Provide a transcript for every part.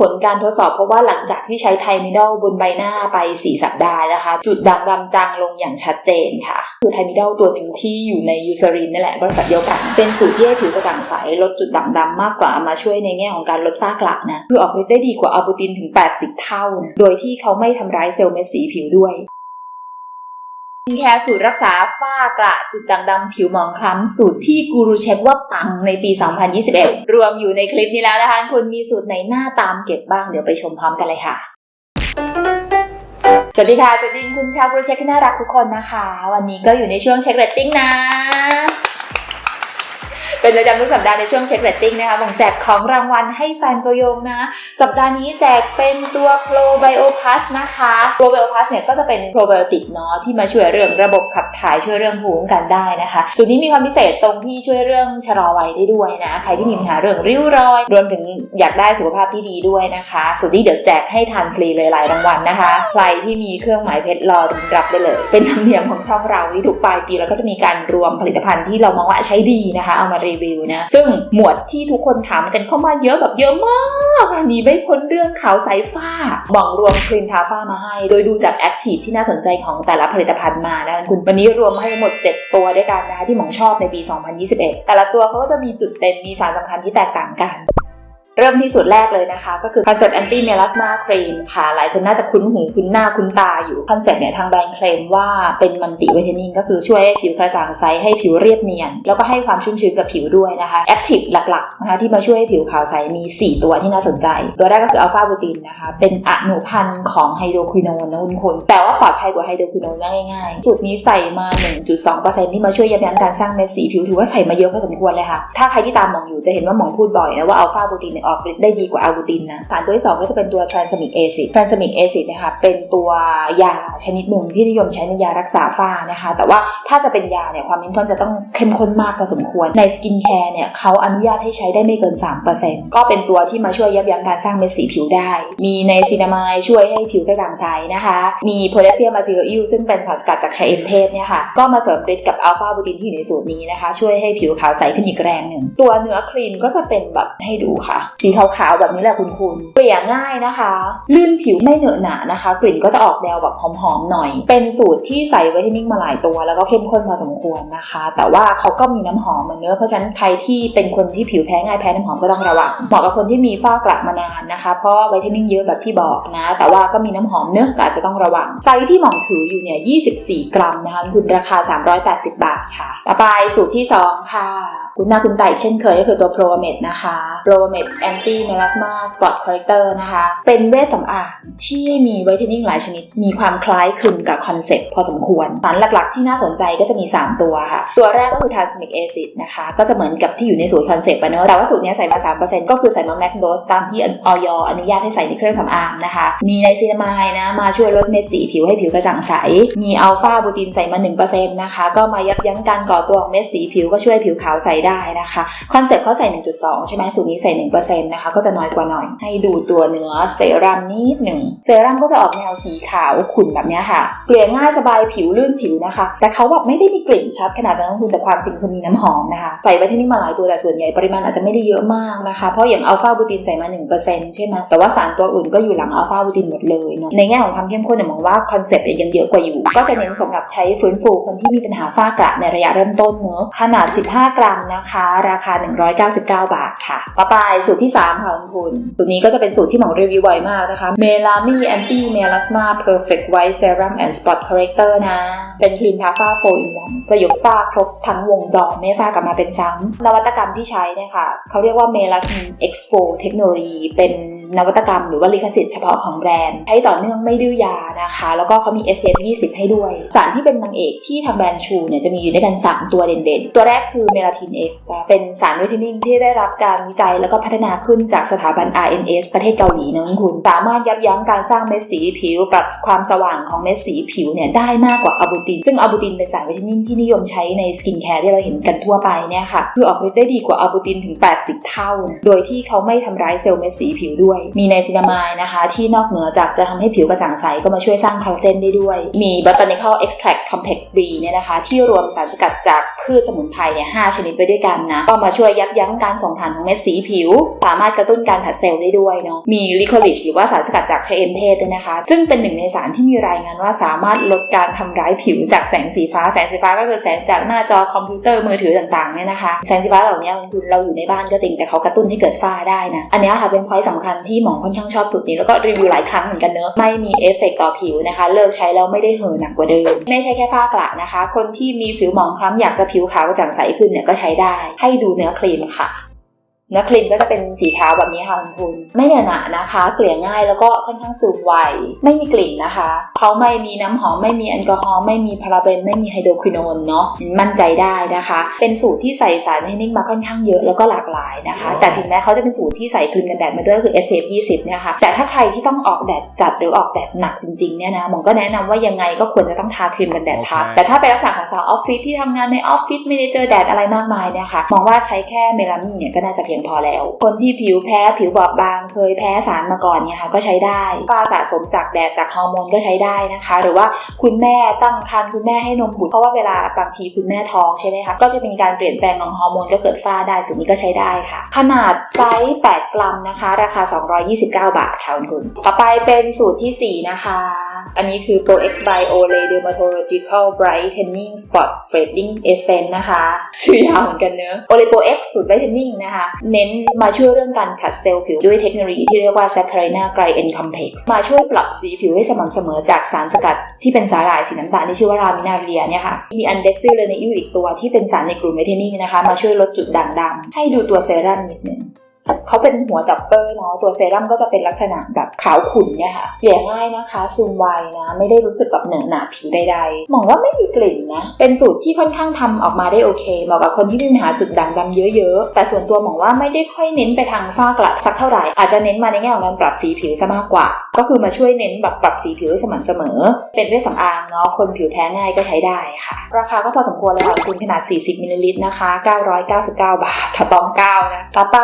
ผลการทดสอบพบว่าหลังจากที่ใช้ไทมิดอลบนใบหน้าไป 4 สัปดาห์นะคะ จุดด่างดำจางลงอย่างชัดเจนค่ะ คือไทมิดอลตัวหนึ่งที่อยู่ในยูซารินนี่แหละบริษัทเดียวกัน เป็นสูตรที่ให้ผิวกระจ่างใสลดจุดด่างดำมากกว่ามาช่วยในแง่ของการลดฝ้ากระนะ คือออกฤทธิ์ได้ดีกว่าอัลบูตินถึง 80 เท่านะโดยที่เขาไม่ทำร้ายเซลล์เม็ดสีผิวด้วย นแคร์สูตรรักษาฝ้ากระจุดด่างดำผิวหมองคล้ำสูตรที่กูรูเช็คว่าปังในปี 2021 รวมอยู่ในคลิปนี้แล้วนะคะคุณมีสูตรไหนหน้าตามเก็บบ้างเดี๋ยวไปชมพร้อมกันเลยค่ะ สวัสดีค่ะสวัสดีคุณชาวกูรูเช็คที่น่ารักทุกคนนะคะ วันนี้ก็อยู่ในช่วงเช็คเรตติ้งนะ เป็นประจำทุกสัปดาห์ในช่วงเช็คเรตติ้งนะคะผมแจกของรางวัลให้แฟนตัวยงนะ สัปดาห์นี้แจกเป็นตัว Probio Plus นะคะ Probio Plus เนี่ยก็จะเป็นโปรไบโอติกเนาะที่มาช่วยเรื่องระบบขับถ่ายช่วยเรื่องภูมิคุ้มกันได้นะคะส่วนนี้มีความพิเศษตรงที่ช่วยเรื่องชะลอวัยได้ด้วยนะ ใครที่มีปัญหาเรื่องริ้วรอย รวมถึงอยากได้สุขภาพที่ดีด้วยนะคะส่วนนี้เดี๋ยวแจกให้ทานฟรีเลยหลายรางวัลนะคะ ใครที่มีเครื่องหมายเพชรรอรับได้เลย เป็นธรรมเนียมของช่องเราที่ทุกปลายปีเราก็จะมีการรวมผลิตภัณฑ์ที่เรามองว่าใช้ดีนะคะเอามารีวิวนะ ซึ่งหมวดที่ทุกคนถามกันเข้ามาเยอะแบบเยอะมากหนีไม่พ้นเรื่องขาวใสฝ้าบองรวมครีมทาฝ้ามาให้ โดยดูจากแอคทีฟที่น่าสนใจของแต่ละผลิตภัณฑ์มานะคุณวันนี้รวมให้ทั้งหมด 7 ตัวด้วยกันนะคะที่หมองชอบในปี 2021 แต่ละตัวเขาก็จะมีจุดเด่นมีสารสำคัญที่แตกต่างกัน เริ่มที่สุดแรกเลยนะคะ ก็คือคอนเซ็ปต์ anti melasma cream ค่ะ หลายคนน่าจะคุ้นหูคุ้นหน้าคุ้นตาอยู่คอนเซ็ปต์เนี่ยทางแบรนด์เคลมว่าเป็นมันติวิตามินก็คือช่วยให้ผิวกระจ่างใสให้ผิวเรียบเนียน แล้วก็ให้ความชุ่มชื้นกับผิวด้วยนะคะแอคทีฟหลักๆนะคะที่มาช่วยให้ผิวขาวใสมี 4 ตัวที่น่าสนใจ ตัวแรกก็คืออัลฟาบูตินนะคะ เป็นอนุพันธ์ของไฮโดรควิโนนนะคุณคนแต่ว่าปลอดภัยกว่าไฮโดรควิโนนง่ายๆสูตรนี้ใส่มา 1.2%ที่มาช่วยยับยั้งการสร้างเม็ดสีผิวถือว่าใส่มาเยอะพอสมควรเลยค่ะถ้าใครที่ตามมองอยู่จะเห็นว่าหมองพูดบ่อยนะว่าอัลฟาบูตินเนี่ยออกฤทธิ์ได้ดีกว่าอัลบูตินนะสารตัวที่ 2 ก็จะเป็นตัว transamic acid transamic acid นะคะเป็นตัวยาชนิดหนึ่งที่นิยมใช้ในยารักษาฝ้านะคะ แต่ว่าถ้าจะเป็นยาเนี่ยความเข้มข้นจะต้องเข้มข้นมากพอสมควรในสกินแคร์เนี่ยเขาอนุญาตให้ใช้ได้ไม่เกิน 3%ก็เป็นตัวที่มาช่วยยับยั้งการสร้างเม็ดสีผิวได้ มีในซีนามายช่วยให้ผิวกระจ่างใสนะคะ มีโพแทสเซียมอะซิโลอิลซึ่งเป็นสารสกัดจากชาเอ็มเทศเนี่ยค่ะก็มาเสริมฤทธิ์กับอัลฟาบูตินที่อยู่ในสูตรนี้นะคะ ช่วยให้ผิวขาวใสขึ้นอีกแรงหนึ่งตัวเนื้อครีมก็จะเป็นแบบให้ดูค่ะสีขาวๆแบบนี้แหละคุณคุณเกลี่ยง่ายนะคะ ลื่นผิวไม่เหนอะหนะนะคะ กลิ่นก็จะออกแนวแบบหอมๆหน่อย เป็นสูตรที่ใส่วิตามินมาหลายตัว แล้วก็เข้มข้นพอสมควรนะคะ แต่ว่าเขาก็มีน้ำหอมเหมือนเนื้อเพราะฉะนั้นใครที่เป็นคนที่ผิวแพ้ง่ายแพ้น้ำหอมก็ต้องระวังเหมาะกับคนที่มีฝ้ากระมานานนะคะ เพราะว่าวิตามินเยอะแบบที่บอกนะ แต่ว่าก็มีน้ำหอมเนื้อก็อาจจะต้องระวังไซส์ที่หมองถืออยู่เนี่ย24 กรัมนะคะคุณราคา 380 บาทค่ะ ต่อไปสูตรที่ 2 ค่ะ คุณหน้าคุณตาอีกเช่นเคยก็คือตัว p r o m e d นะคะ p r o m e d Anti Melasma Spot Corrector นะคะ เป็นเวชสำอางที่มีไวิตามินหลายชนิด มีความคล้ายคลึงกับคอนเซ็ปต์พอสมควร สารหลักๆ ที่น่าสนใจก็จะมี 3 ตัวค่ะ ตัวแรกก็คือ Transamic Acid นะคะ ก็จะเหมือนกับที่อยู่ในสูตรคอนเซ็ปต์ไปเนอะแต่ว่าสูตรนี้ใส่มา 3%ก็คือใส่มา Mac Dose ตามที่ออยอนุญาตให้ใส่ในเครื่องสำอางนะคะ มีในซีนามายนะมาช่วยลดเม็ดสีผิวให้ผิวกระจ่างใส มีอัลฟาบูตินใส่มา1%นะคะก็มายับยั้งการก่อตัวของเม็ดสีผิวก็ช่วยผิวขาวใสได้นะคะคอนเซ็ปต์เขาใส่ 1.2 ใช่ไหมสูตรนี้ใส่1%นะคะก็จะน้อยกว่าหน่อย ให้ดูตัวเนื้อเซรั่มนิดหนึ่งเซรั่มก็จะออกแนวสีขาวขุ่นแบบนี้ค่ะ เกลี่ยง่ายสบายผิวลื่นผิวนะคะ แต่เขาแบบไม่ได้มีกลิ่นชัดขนาดนั้นคุณแต่ความจริงคือมีน้ำหอมนะคะใส่ไว้ที่นี่มาหลายตัวแต่ส่วนใหญ่ปริมาณอาจจะไม่ได้เยอะมากนะคะ เพราะอย่างอัลฟาบูตินใส่มา 1%ใช่ไหมแต่ว่าสารตัวอื่นก็อยู่หลังอัลฟาบูตินหมดเลยเนาะในแง่ของความเข้มข้นเนี่ยมองว่าคอนเซ็ปต์ยังเยอะกว่าอยู่ ก็จะเน้นสำหรับใช้ฟื้นฟูคนที่มีปัญหาฝ้ากระในระยะเริ่มต้นเนอะขนาด 15 กรัมนะคะ ราคา 199 บาทค่ะ ต่อไปสูตรที่ 3 ค่ะคุณคุณสูตรนี้ก็จะเป็นสูตรที่หมอรีวิวบ่อยมากนะคะเมลามีแอนตี้เมลาสมาเพอร์เฟกต์ไวท์เซรั่มแอนด์สปอตคอร์เรคเตอร์นะ เป็นครีมทาฝ้าโฟอินวันสยบฝ้าครบทั้งวงจรไม่ฝ้ากลับมาเป็นซ้ำนวัตกรรมที่ใช้เนี่ยค่ะเขาเรียกว่าเมลาสมิน X4 เทคโนโลยีเป็นนวัตกรรมหรือว่าลิขสิทธิ์เฉพาะของแบรนด์ใช้ต่อเนื่องไม่ดื้อยานะคะ แล้วก็เขามี SPF 20 ให้ด้วย สารที่เป็นนางเอกที่ทางแบรนด์ชูเนี่ยจะมีอยู่ด้วยกัน 3 ตัวเด่นๆ ตัวแรกคือเมลาทิน X เป็นสารวิตามินที่ได้รับการวิจัยแล้วก็พัฒนาขึ้นจากสถาบัน RNS ประเทศเกาหลีนะคุณ สามารถยับยั้งการสร้างเม็ดสีผิว ปรับความสว่างของเม็ดสีผิวเนี่ยได้มากกว่าอะบูติน ซึ่งอะบูตินเป็นสารวิตามินที่นิยมใช้ในสกินแคร์ที่เราเห็นกันทั่วไปเนี่ยค่ะ คือออกฤทธิ์ได้ดีกว่าอะบูตินถึง 80 เท่านะโดยที่เขาไม่ทำร้ายเซลล์เม็ดสีผิวด้วย มีไนซินามายนะคะ ที่นอกเหนือจากจะทำให้ผิวกระจ่างใสก็มาช่วยสร้างคอลลาเจนได้ด้วย มี Botanical Extract Complex B เนี่ยนะคะที่รวมสารสกัดจากพืชสมุนไพรเนี่ยหชนิดไว้ด้วยกันนะ ก็มาช่วยยับยั้งการส่งผ่านของเม็ดสีผิว สามารถกระตุ้นการผัดเซลล์ได้ด้วยเนาะ มีลิโคลิชหรือว่าสารสกัดจากชะเอมเทศด้วยนะคะ ซึ่งเป็นหนึ่งในสารที่มีรายงานว่าสามารถลดการทำร้ายผิวจากแสงสีฟ้า แสงสีฟ้าก็คือแสงจากหน้าจอคอมพิวเตอร์มือถือต่างๆเนี่ยนะคะ แสงสีฟ้าเหล่านี้คุณเราอยู่ในบ้านก็จริงแต่เขากระตุ้นให้เกิดฝ้าได้นะ อันนี้ค่ะเป็นพอยต์สำคัญที่หมอค่อนข้างชอบสุดนี้แล้วก็รีวิวหลายครั้งเหมือนกันเนอะไม่มีเอฟเฟกต์ต่อผิวนะคะ เลิกใช้แล้วไม่ได้เห่อหนักกว่าเดิม ไม่ใช่แค่ฝ้ากระนะคะ คนที่มีผิวหมองคล้ำอยากจะผิวขาวกระจ่างใสขึ้นเนี่ยก็ใช้ได้ให้ดูเนื้อครีมค่ะ เนื้อครีมก็จะเป็นสีขาวแบบนี้ค่ะคุณคุณไม่เหนอะหนานะคะ เกลี่ยง่ายแล้วก็ค่อนข้างซึมไวไม่มีกลิ่นนะคะเขาไม่มีน้ำหอมไม่มีแอลกอฮอล์ไม่มีพาราเบน ไม่มีไฮโดรควินอนเนาะมั่นใจได้นะคะ เป็นสูตรที่ใส่สารไวท์เทนนิ่งมาค่อนข้างเยอะแล้วก็หลากหลายนะคะ แต่ถึงแม้เขาจะเป็นสูตรที่ใส่ครีมกันแดดมาด้วยคือ SPF 20เนี่ยค่ะแต่ถ้าใครที่ต้องออกแดดจัดหรือออกแดดหนักจริงๆเนี่ยนะหมอก็แนะนำว่ายังไงก็ควรจะต้องทาครีมกันแดดทับโอเคแต่ถ้าเป็นลักษณะของสาวออฟฟิศที่ทำงานในออฟฟิศไม่ได้เจอแดดอะไรมากมายเนี่ยค่ะมองว่าใช้แค่เมลามีนเนี่ยก็น่าจะเพียงพอแล้ว คนที่ผิวแพ้ผิวบอบบาง เคยแพ้สารมาก่อนเนี่ยค่ะก็ใช้ได้ฝ้าสะสมจากแดดจากฮอร์โมนก็ใช้ได้นะคะ หรือว่าคุณแม่ตั้งครรภ์คุณแม่ให้นมบุตรเพราะว่าเวลาบางทีคุณแม่ท้องใช่ไหมคะก็จะมีการเปลี่ยนแปลงของฮอร์โมนก็เกิดฝ้าได้ส่วนนี้ก็ใช้ได้ค่ะ ขนาดไซส์ 8 กรัมนะคะ ราคา 229 บาทค่ะคุณต่อไปเป็นสูตรทีสี่4 นะคะ อันนี้คือ Pro X by Olay Dermatological Brightening Spot Fading Essence นะคะ ชื่อยาวเหมือนกันเนอะ Olay Pro X สูตร Brightening นะคะเน้นมาช่วยเรื่องการผลัดเซลล์ผิวด้วยเทคโนโลยีที่เรียกว่า Saccharina Glycan Complex มาช่วยปรับสีผิวให้สม่ำเสมอจากสารสกัดที่เป็นสาหร่ายสีน้ำตาลที่ชื่อว่ารามินาเรียเนี่ยค่ะมีอันเด็กซิลเลนอิวอีกตัวที่เป็นสารในกลุ่มเมทเทนิ่งนะคะมาช่วยลดจุดด่างดำให้ดูตัวเซรั่มนิดนึง เขาเป็นหัวดับเบิลเนาะตัวเซรั่มก็จะเป็นลักษณะแบบขาวขุ่นเนี่ยค่ะเกลี่ยง่ายนะคะซึมไวนะ ไม่ได้รู้สึกแบบเหนอะหนาผิวใดๆมองว่าไม่มีกลิ่นนะ เป็นสูตรที่ค่อนข้างทำออกมาได้โอเคเหมาะกับคนที่มีปัญหาจุดด่างดำเยอะๆ แต่ส่วนตัวมองว่าไม่ได้ค่อยเน้นไปทางฝ้ากระสักเท่าไหร่อาจจะเน้นมาในแง่ของการปรับสีผิวซะมากกว่า ก็คือมาช่วยเน้นแบบปรับสีผิวให้สม่ำเสมอ เป็นเวชสำอางเนาะคนผิวแพ้ง่ายก็ใช้ได้ค่ะ ราคาก็พอสมควรเลยค่ะคุณขนาด 40มิลลิลิตรนะคะ999 บาทถ้าต้อง9นะต่อไป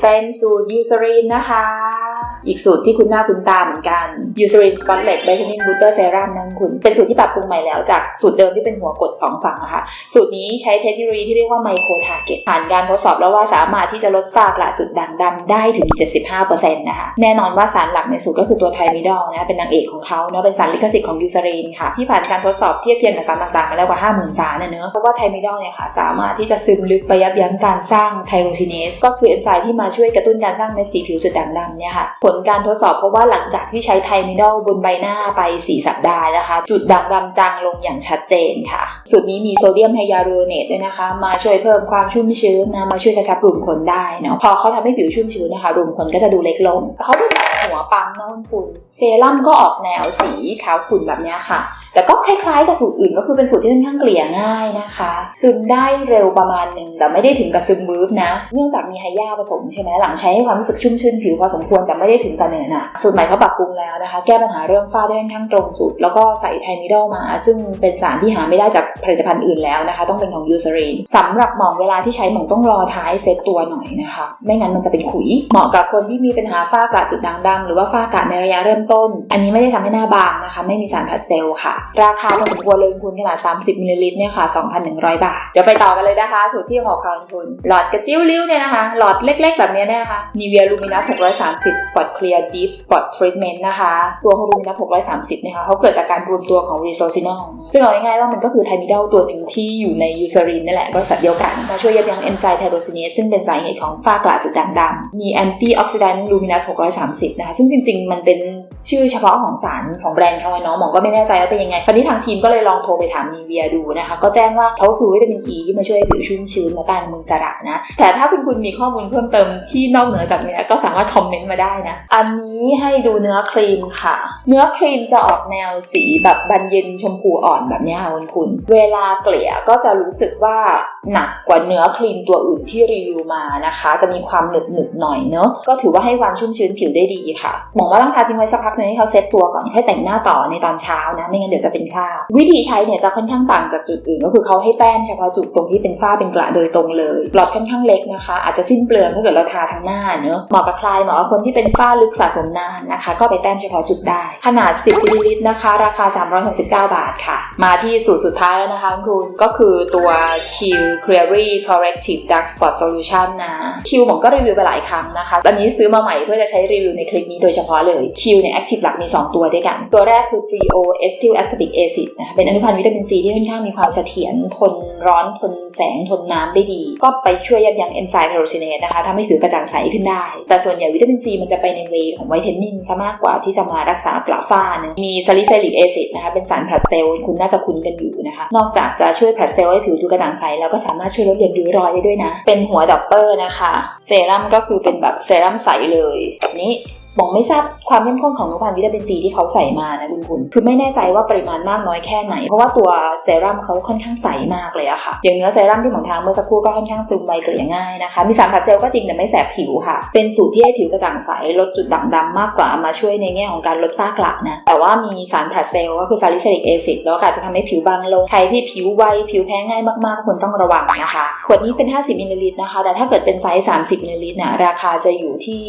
เป็นสูตรยูซารินนะคะ อีกสูตรที่คุณหน้าคุณตาเหมือนกันยูซ r รินสปอตเลตไบทามินบูเตอร์เซรั่มนั่นคุณ เป็นสูตรที่ปรับปรุงใหม่แล้วจากสูตรเดิมที่เป็นหัวกด 2 ฝั่งนะคะ สูตรนี้ใช้เทคโนโลยีที่เรียกว่าไมโครทาร์เก็ตผ่านการทดสอบแล้วว่าสามารถที่จะลดฝ้ากระจุดด่างดำได้ถึง 75%นะคะ แน่นอนว่าสารหลักในสูตรก็คือตัวไทมิดอลนะ เป็นนางเอกของเขาเนาะ เป็นสารลิขสิทธิ์ของยูซ r รินค่ะ ที่ผ่านการทดสอบเทียบเทียมกับสารต่างๆมาแล้วกว่า 50,000 สารเนอะเพราะว่าไทมิดอลเนี่ยค่ะสามารถที่จะซึมลึกไปยับยั้งการสร้างไทโรซิเนสก็คือเอนไซม์ที่มาช่วยกระตุ้นการสร้างเม็ดสีผิวจุดด่างดำเนี่ยค่ะผลลการทดสอบเพราะว่าหลังจากที่ใช้ไทมิดอลบนใบหน้าไป 4 สัปดาห์นะคะ จุดด่างดำจางลงอย่างชัดเจนค่ะ สูตรนี้มีโซเดียมไฮยาลูโรเนตด้วยนะคะ มาช่วยเพิ่มความชุ่มชื้นนะมาช่วยกระชับรูขุมขนได้เนาะพอเขาทำให้ผิวชุ่มชื้นนะคะรูขุมขนก็จะดูเล็กลงเขาเป็นแบบหัวปั๊มนะคุณเซรั่มก็ออกแนวสีขาวขุ่นแบบเนี้ยค่ะ แต่ก็คล้ายๆกับสูตรอื่นก็คือเป็นสูตรที่ค่อนข้างเกลี่ยง่ายนะคะ ซึมได้เร็วประมาณหนึ่งแต่ไม่ได้ถึงกับซึมวืบนะ เนื่องจากมีไฮยาผสมใช่ไหมหลังใช้ให้ความรู้สึกชุ่มชื่นผิวพอสมควรแต่ไม่ได้ถึงกับเนอะหนะสูตรใหม่เขาปรับปรุงแล้วนะคะ แก้ปัญหาเรื่องฝ้าได้ค่อนข้างตรงจุด แล้วก็ใส่ไทมิดอลมา ซึ่งเป็นสารที่หาไม่ได้จากผลิตภัณฑ์อื่นแล้วนะคะ ต้องเป็นของยูซ r รินสำหรับหมองเวลาที่ใช้หมองต้องรอท้ายเซตตัวหน่อยนะคะ ไม่งั้นมันจะเป็นขุย เหมาะกับคนที่มีปัญหาฝ้ากระจุดด่างดำหรือว่าฝ้ากระในระยะเริ่มต้น อันนี้ไม่ได้ทำให้หน้าบางนะคะ ไม่มีสารพาสเทลค่ะ ราคาพอสมควรเลยคุณขนาด 30มิลลิลิตรเนี่ยค่ะ 2,100 บาท เดี๋ยวไปต่อกันเลยนะคะ สูตรที่ของเขาคุณหลอดกระจิ้วลิ้วเนี่ยนะคะ หลอดเล็ก ๆ แบบเนี้ยเนี่ยนะคะ Nivea Luminous 630 Spot Clear Deep Spot Treatment นะคะ ตัวของ Luminous 630เนี่ยค่ะเขาเกิดจากการรวมตัวของ Resorcinol ซึ่งเอาง่ายๆว่ามันก็คือไทมิดอลตัวหนึ่งที่อยู่ในยูซ r รินนี่นแหละบริษัทเดียวกัน มาช่วยยับยั้งเอนไซม์ไทโรซิเนสซึ่งเป็นสาเหตุของฝ้ากระจุดด่างดำมีแอนตี้ออกซิแดนต์ลูมินัส630 นะคะ ซึ่งจริง ๆ มันเป็นชื่อเฉพาะของสารของแบรนด์เขาอะเนาะหมอก็ไม่แน่ใจว่าเป็นยังไงคราวนี้ทางทีมก็เลยลองโทรไปถามนีเวียดูนะคะ ก็แจ้งว่าเขาคือวิตามินอีที่มาช่วยผิวชุ่มชื้นมาต้านมลอิสระนะ แต่ถ้าคุณคุณมีข้อมูลเพิ่มเติมที่นอกเหนือจากนี้ก็สามารถคอมเมนต์มาได้นะอันนี้ให้ดูเนื้อครีมค่ะ เนื้อครีมจะออกแนวสีแบบบานเย็นชมพูอ่อนแบบนี้ค่ะคุณคุณ เวลาเกลี่ยก็จะรู้สึกว่าหนักกว่าเนื้อครีมตัวอื่นที่รีวิวมานะคะ จะมีความหนึบหนึบหน่อยเนอะก็ถือว่าให้ความชุ่มชื้นผิวได้ดีค่ะมองว่าต้องทาทิ้งไว้สักพักนึงให้เขาเซ็ตตัวก่อนค่อยแต่งหน้าต่อในตอนเช้านะ ไม่งั้นเดี๋ยวจะเป็นคราบวิธีใช้เนี่ยจะค่อนข้างต่างจากจุดอื่น ก็คือเขาให้แต้มเฉพาะจุดตรงที่เป็นฝ้าเป็นกระโดยตรงเลยหลอดค่อนข้างเล็กนะคะ อาจจะสิ้นเปลืองถ้าเกิดเราทาทั้งหน้าเนอะเหมาะกับใครเหมาะกับคนที่เป็นฝ้าลึกสะสมนานนะคะ ก็ไปแต้มเฉพาะจุดได้ ขนาด 10มิลลิลิตรนะคะ ราคา 369 บาทค่ะ มาที่สูตรสุดท้ายแล้วนะคะคุณครูก็คือตัว Q Cleary Corrective Dark Spot Solution นะ Q ผมก็รีวิวไปหลายครั้งนะคะอันนี้ซื้อมาใหม่เพื่อจะใช้รีวิวในคลิปนี้โดยเฉพาะเลย Q เนี่ย Active หลักมี 2 ตัวด้วยกัน ตัวแรกคือ Prio Acetyl Ascorbic Acid นะคะเป็นอนุพันธ์วิตามินซีที่ค่อนข้างมีความเสถียรทนร้อนทนแสงทนน้ำได้ดี ก็ไปช่วยยับยั้งเอนไซม์ไทโรซินเนสนะคะทำให้ผิวกระจ่างใสขึ้นได้ แต่ส่วนใหญ่วิตามินซีมันจะไปในเวของไวท์เทนนิ่งซะมากกว่าที่จะมารักษากระฝ้าเนะมีซาลิซลิกแอซิดนะคะเป็นสารผลัดเซลล์คุณน่าจะคุ้นกันอยู่นะคะนอกจากจะช่วยผลัดเซลล์ให้ผิวดูกระจ่างใสแล้วก็สามารถช่วยลดเลือนริ้วรอยได้ด้วยนะ เป็นหัวดอปเปอร์นะคะเซรั่มก็คือเป็นแบบเซรั่มใสเลยนี่ มองไม่ทราบความเข้มข้นของนุพันธ์วิตามินซีที่เขาใส่มานะคุณคุณคือไม่แน่ใจว่าปริมาณมากน้อยแค่ไหน เพราะว่าตัวเซรั่มเขาค่อนข้างใสมากเลยอะค่ะ อย่างเนื้อเซรั่มที่หมอทางเมื่อสักครู่ก็ค่อนข้างซึมไวเกลี่ยง่ายนะคะ มีสารผัดเซลล์ก็จริงแต่ไม่แสบผิวค่ะ เป็นสูตรที่ให้ผิวกระจ่างใสลดจุดด่างดำมากกว่ามาช่วยในแง่ของการลดฝ้ากระนะ แต่ว่ามีสารผัดเซลล์ก็คือซาลิซิลิกแอซิดแล้วก็อาจจะทำให้ผิวบางลง ใครที่ผิวไวผิวแพ้ง่ายมากๆก็ควรต้องระวังนะคะ ขวดนี้เป็น 50มิลลิลิตรนะคะ แต่ถ้าเกิดเป็นไซส์ 30มิลลิลิตรเนี่ยราคาจะอยู่ที่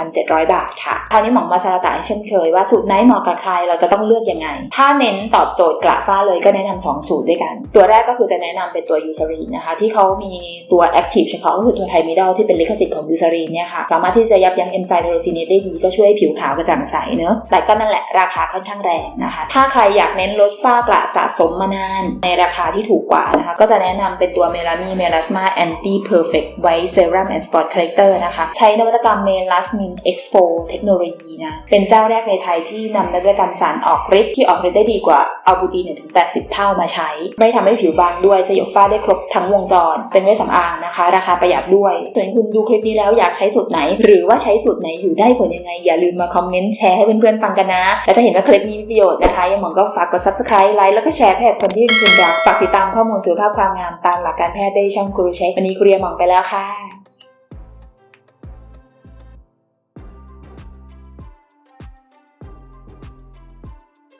2,700 บาทค่ะคราวนี้หมองมาซาลาตะเช่นเคยว่าสูตรไหนเหมาะกับใครเราจะต้องเลือกยังไง ถ้าเน้นตอบโจทย์กระฝ้าเลยก็แนะนำสองสูตรด้วยกัน ตัวแรกก็คือจะแนะนำเป็นตัวยูซารีนนะคะ ที่เขามีตัวแอคทีฟเฉพาะก็คือตัวไทมิดอลที่เป็นลิขสิทธิ์ของยูซารีนเนี่ยค่ะ สามารถที่จะยับยั้งเอนไซม์ไทโรซินเนสได้ดีก็ช่วยให้ผิวขาวกระจ่างใสเนอะแต่ก็นั่นแหละราคาค่อนข้างแรงนะคะ ถ้าใครอยากเน้นลดฝ้ากระสะสมมานาน ในราคาที่ถูกกว่านะคะ ก็จะแนะนำเป็นตัวเมลามีเมลาสมาแอนตี้เพอร์เฟกต์ไวท์เซรั่มแอนด์สปอตคอลเลเตอร์นะคะ ใช้นวัตกรรมเมลาสมิน X4 เทคโนโลยีนะ เป็นเจ้าแรกในไทยที่นำนวัตกรรมสารออกฤทธิ์ที่ออกฤทธิ์ได้ดีกว่าอัลบูตินถึง80 เท่ามาใช้ ไม่ทำให้ผิวบางด้วยสยบฝ้าได้ครบทั้งวงจร เป็นเวชสำอางนะคะ ราคาประหยัดด้วยส่วนคุณดูคลิปนี้แล้วอยากใช้สูตรไหน หรือว่าใช้สูตรไหนอยู่ได้ผลยังไง อย่าลืมมาคอมเมนต์แชร์ให้เพื่อนๆฟังกันนะ และถ้าเห็นว่าคลิปนี้มีประโยชน์นะคะ ยังหมองก็ฝากกด subscribe ไลค์แล้วก็แชร์ให้กับคนที่คุณรักฝากติดตามข้อมูลสุขภาพความงามตามหลักการแพทย์ได้ช่องกูรูเช็ควันนี้กุเรียมองไปแล้วค่ะ